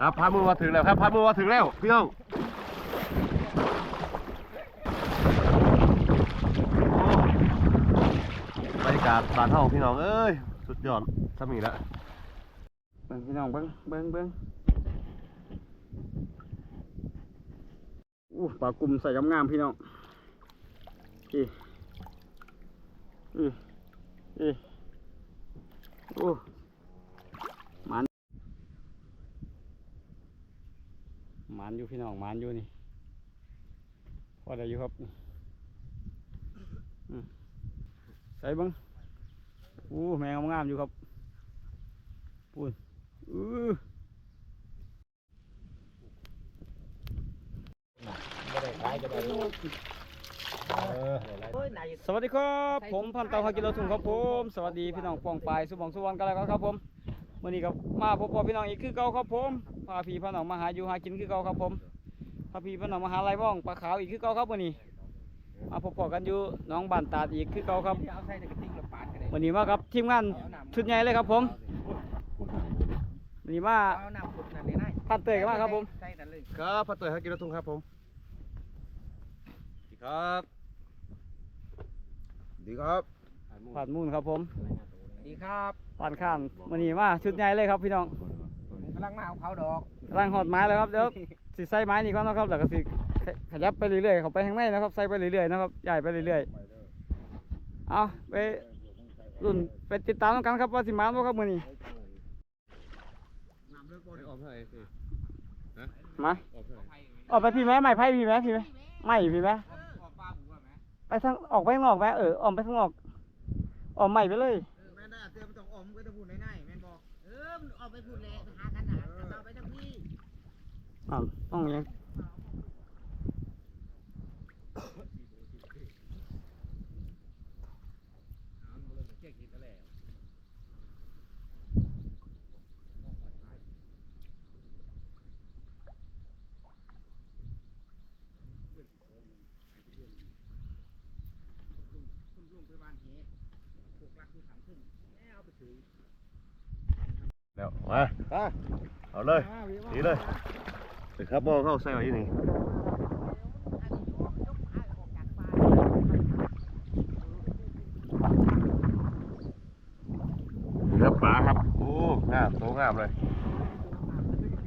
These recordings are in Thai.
ครับพามือมาถึงแล้วครับพามือมาถึงแล้วพี่น้องบรรยากาศบ้านเฮาพี่น้องเอ้ยสุดยอดสมีแล้วเบิ่งพี่น้องเบิ่งเบิ่งเบิ่งอู้ปลากลุ่มใส่งามพี่น้องอีอีอีโอ้หมัน หมันอยู่พี่น้องหมันอยู่นี่พอได้อยู่ครับอืมใส่เบิ่งอู้แมงงามๆอยู่ครับพูนอือสวัสดีครับ ผมพันเตาฮากิโลทุงครับผม สวัสดีพี่น้องปองปายสุบองสุวรรณกันแล้วครับผมวันนี้กับมาพบพ่อพี่น้องอีกคือเก่าครับผม พาพี่พี่น้องมาหาอยู่หากินคือเก่าครับผมพาพี่พี่น้องมาหาไรบ้องปลาขาวอีกคือเก่าครับวันนี้มาพบพ่อกันอยู่หน้องบ้านตาดอีกคือเก่าครับวันนี้มากับทีมงานชุดใหญ่เลยครับผมวันนี้มาเอาน้ำขุดนั่นเลยนายพันเตยกันมาครับผมใส่นั่นเลยครับพระเตยฮักกินรทุ่งครับผมสวัสดีครับสวัสดีครับผ่านมูลครับผมสวัสดีครับผ่านข้านวันนี้มาชุดใหญ่เลยครับพี่น้อง กำลังมาเอาเขาดอกร่างหอดไม้แล้วครับเดี๋ยวสิใส่ไม้นี่ก่อนนะครับแล้วก็สิขยับไปเรื่อยๆเข้าไปข้างในนะครับใส่ไปเรื่อยๆนะครับใหญ่ไปเรื่อยๆเอาไปรุ่นไปติดตามกันครับว่าสิมาบ่ครับมื้อนี้ออมเท่าไหร่สิมาออมเท่าไหร่ออกไปพี่แม่ใหม่ไพ่พี่แม่พี่แม่ไม่พี่แม่ไปทางออกไปข้างนอกแม่เออออกไปข้างนอกออกใหม่ไปเลยแม่ได้เตือนมันต้องอมก็จะพูดใน ออมันออกไปพูดเลยหากันหนาเราไปทั้งพี่อ้าวต้องยังคุณลุงไปบ้านเฮพวกรักที่ถามขึ้นแม่เอาไปถือ แล้วมาเอาเลยดีเลยเดี๋ยวครับมองเข้าใส่ไว้ที่นี่นี่ครับปลาครับ โอ้งามโตงามเลย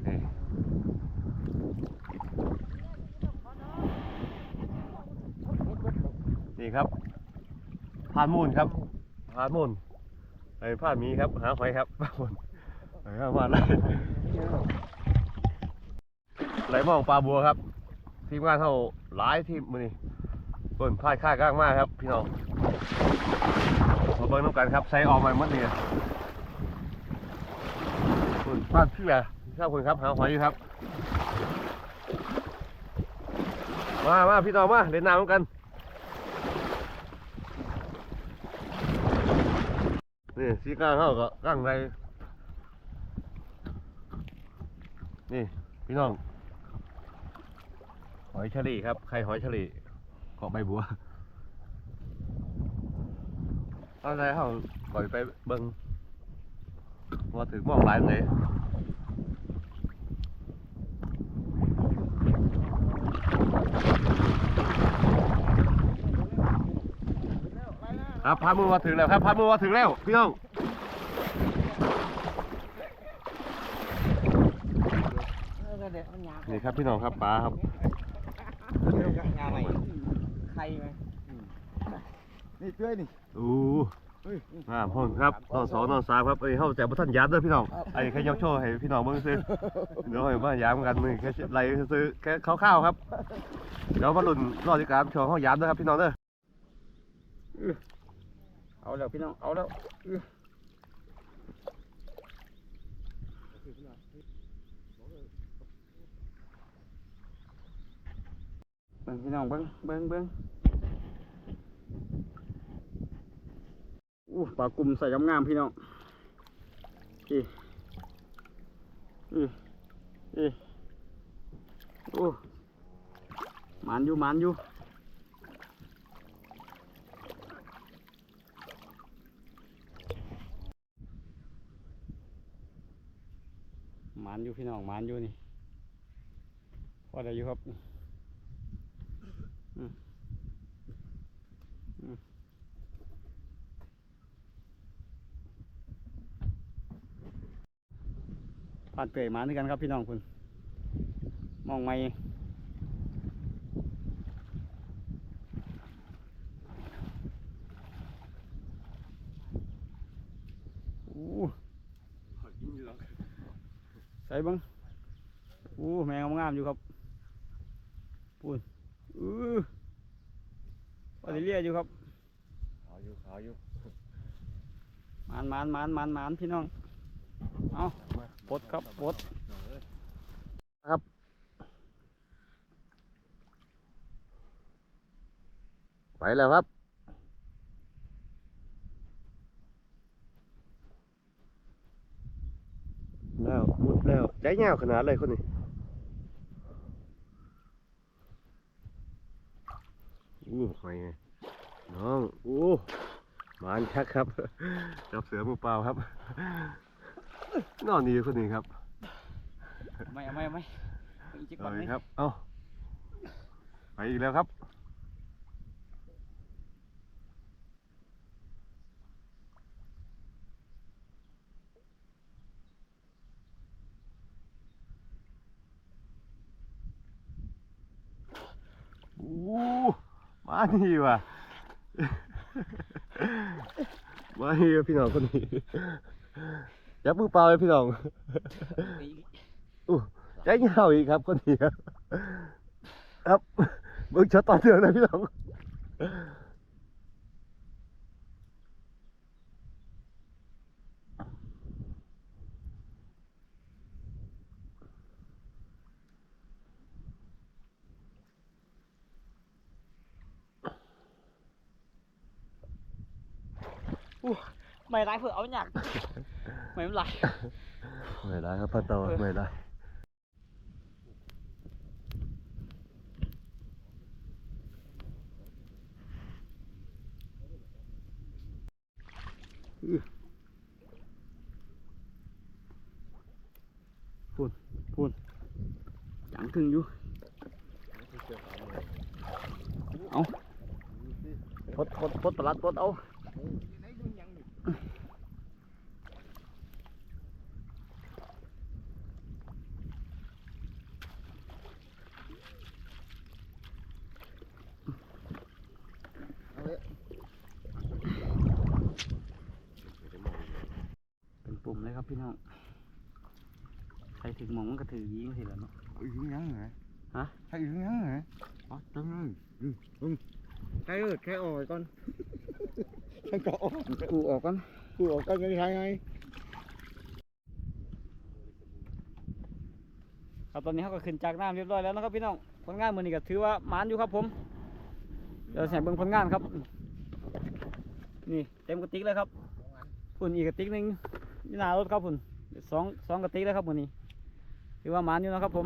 นี่นี่ครับพานมูลครับพานมูลไอ้พานหมีครับ หาหอยครับพานมูล ไหนมาว่าอะไรไหลมองปลาบัวครับ ทีมงานเท่าหลายทีมมือนี่เปิ่นพลาดค่าก้างมากครับ พี่น้องมาเบิ้งน้ำกันครับใส่ออกมาหมดเลยเปิ่นพลาดที่ไหนครับคุณครับหาหอยอยู่ครับ มามาพี่น้องมาเล่นน้ำกันนี่สีก้างเขาก็ก้างใน นี่พี่น้อง หอยเฉลีครับไข่หอยเฉลีเกาะใบบัวตอนแรกเขาปล่อยไปเบิ้งว่าถึงมองหลายเลยครับพามือมาถึงแล้วครับพามือมาถึงแล้วพี่น้อง เออเด็กมั นยานี่ครับพี่น้องครับปลาครับยาใหม่ใครไหมนี่เตื้อยนี่อู้งามพ่นครับนอนสองนอนสามครับเอ้ยเข้าใจบ่ทันยามเด้อพี่น้องไอ้แค่ยกโชว์ให้พี่น้องเบิ่งซื้อเดี๋ยวให้มายามกันมือแค่ไล่ซื้อแค่คร่าวๆครับเดี๋ยวมาลุ้นรอติดตามช่วงเฮายามเด้อครับพี่น้องเด้อเอาแล้วพี่น้องเอาแล้วอื้อ เบิ่งพี่น้องเบิ่งเบิ่งเบิ่งอู้ปลากลุ่มใส่งามๆพี่น้องอีอีอีโอ้หมันอยู่หมันอยู่หมันอยู่พี่น้องมันอยู่นี่พอได้อยู่ครับ ผ่านเปรยมาด้วยกันครับพี่น้องคุณมองไม่อู้ใส่เบังอู้แมงงามอยู่ครับปูน ปลาเลียอยู่ครับขาวอยู่ขาวอยู่มานมานมานมานมานพี่น้อง เอาปลดครับปลดไปแล้วครับแล้วมุดแล้วใจเงาขนาดเลยคนนี้ อู้หอยไงน้องอู้หมานชักครับจับเสือมือเปล่าครับนอนดีคนนี้ครับเอาไม่เอาไม่เอาไม่เอาอีกจิกก่อนเลเลยยครับ เอ้าไปอีกแล้วครับอู้ มานี่ว่ะมานี่ว่ะพี่น้องคนนี้ยับมือเปล่าเลยพี่น้องอู้ใจเงาอีกครับคนนี้ครับครับเบิ่งช็อตต่อเนื่องนะพี่น้อง ไม่ไรเผื่อเอาหยักไม่เป็นไรไม่ได้ครับพันโตไม่ได้อื้อจังถึงอยู่เอาพดพดพดประหลัดพดเอา เป็นปุ่มเลยครับพี่น้องใครถึงหมองมันก็ถือยิงสิแล้วเนาะอีกยังไงฮะให้อีกยังไงอ๋อจังเลยอืมอืม ใครเอิดใครออกก่อนใครก็ออกกูออกกันกูออกก่อนยังไงไงครับตอนนี้เขาก็ขึ้นจากน้ำเรียบร้อยแล้วนะครับพี่น้องผลงานมือนี้ก็ถือว่าหมานอยู่ครับผมเดี๋ยวแสบเบิ่งผลงานครับ นี่เต็มกระติกเลยครับฝุ่นอีกกระติกหนึ่งนี่หนารถครับฝุ่นสองสองกระติกแล้วครับมือนี้ถือว่าหมานอยู่นะครับผม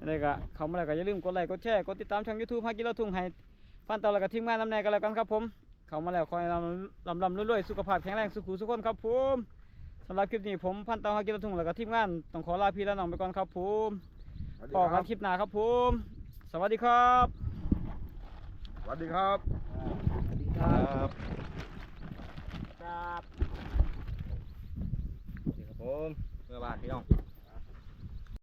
อะไรก็เข้ามาแล้วก็อย่าลืมกดไลค์กดแชร์กดติดตามช่องยูทูบฮากิโลทุ่งให้ฟันต่อแล้วก็ทีมงานนำแนกันแล้วกันครับผม เข้ามาแล้วคอยลำลำลำรวยๆสุขภาพแข็งแรงสุขุสุขคนครับผมสำหรับคลิปนี้ผมพันเตาฮากิโลทุ่งแล้วก็ทีมงานต้องขอลาพี่และน้องไปก่อนครับผมพอกันคลิปหน้าครับผม สวัสดีครับ สวัสดีครับครับครับผมเมื่อบ้านพี่น้อง